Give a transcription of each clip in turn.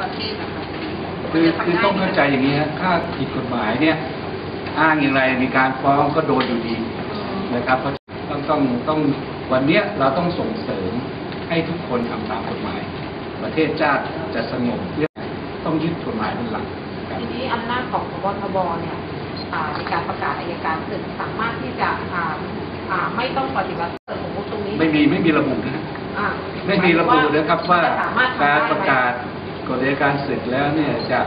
ประเทศนะคะคือคือต้องเข้าใจอย่างนี้ฮะถ้าผิดกฎหมายเนี่ย อ้างอย่างไรมีการฟ้องก็โดนอยู่ดีนะครับเพราะต้องต้องต้องวันเนี้ยเราต้องส่งเสริมให้ทุกคนทำตามกฎหมาย ประเทศชาติจะสงบเรื่องต้องยึดกฎหมายเป็นหลักครับทีนี้อำนาจของพบทบเนี่ยอ่าในการประกาศอัยการศึกสามารถที่จะอ่าอ่าไม่ต้องปฏิบัติสมมติตรงนี้ ไม่มีไม่มีระบุนะฮะอ่าไม่มีระบุนะครับว่าจะสมถทำการได้ประกาศ กฎอัยการศึกแล้วเนี่ยจะ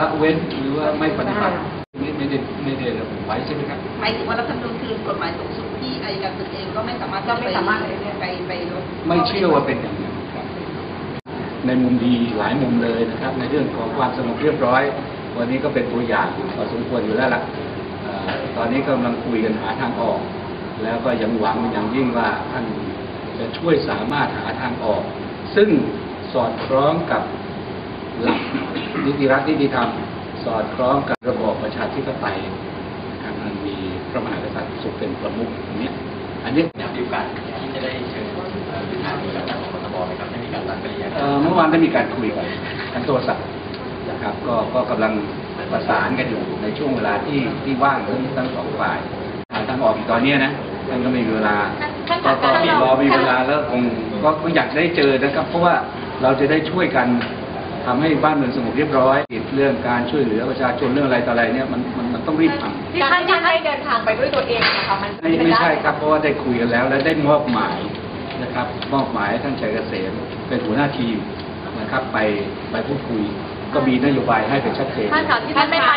ละเว้นหรือว่าไม่ปฏิบัติไม่ไม่ได้ไม่ได้ระบุไว้ใช่ไหมครับหมายถึงว่ารัฐธรรมนูญคือกฎหมายสูงสุดที่อัยการศึกเองก็ไม่สามารถก็ไม่สามารถไปไปลดไม่เชื่อว่าเป็นอย่างนั้นครับในมุมดีหลายมุมเลยนะครับ ในเรื่องของความสงบเรียบร้อย วันนี้ก็เป็นตัวอย่างพอสมควรอยู่แล้วล่ะเอ่อตอนนี้กำลังคุยกันหาทางออก แล้วก็ยังหวังอย่างยิ่งว่าท่านจะช่วยสามารถหาทางออก ซึ่งสอดคล้องกับ หลักนิติรัฐนิติธรรมสอดคล้องกับระบอบประชาธิปไตยนะครับมันมีพระมหากษัตริย์ทรงเป็นประมุขอันเนี้ยอันเนี้ยอยากมีโอกาสที่จะได้เชิญเอ่อหรือถามกับทางของกทบไหมครับให้มีการตั้งปริยาเอ่อเมื่อวานได้มีการคุยกันทางโทรศัพท์นะครับ ก็ก็กำลังประสานกันอยู่ในช่วงเวลาที่ที่ว่างทั้งทั้งสองฝ่ายทางทางออกอีกตอนเนี้ยนะท่านก็ไม่มีเวลาก็ก็รอมีเวลาแล้วคงก็ก็อยากได้เจอนะครับ เพราะว่าเราจะได้ช่วยกัน ทำให้บ้านเมืองสงบเรียบร้อยเรื่องการช่วยเหลือประชาชนเรื่องอะไรต่ออะไรเนี่ยมันมันมันต้องรีบทำที่ท่านที่ให้เดินทางไปด้วยตัวเองนะคะมันไม่ไม่ใช่ครับเพราะว่าได้คุยกันแล้ว และได้มอบหมายนะครับมอบหมายให้ท่านชัยเกษมเป็นหัวหน้าทีมนะครับไปไปพูดคุย ก็มีนโยบายให้เป็นชัดเจนท่านค่ะที่ท่านไม่ไป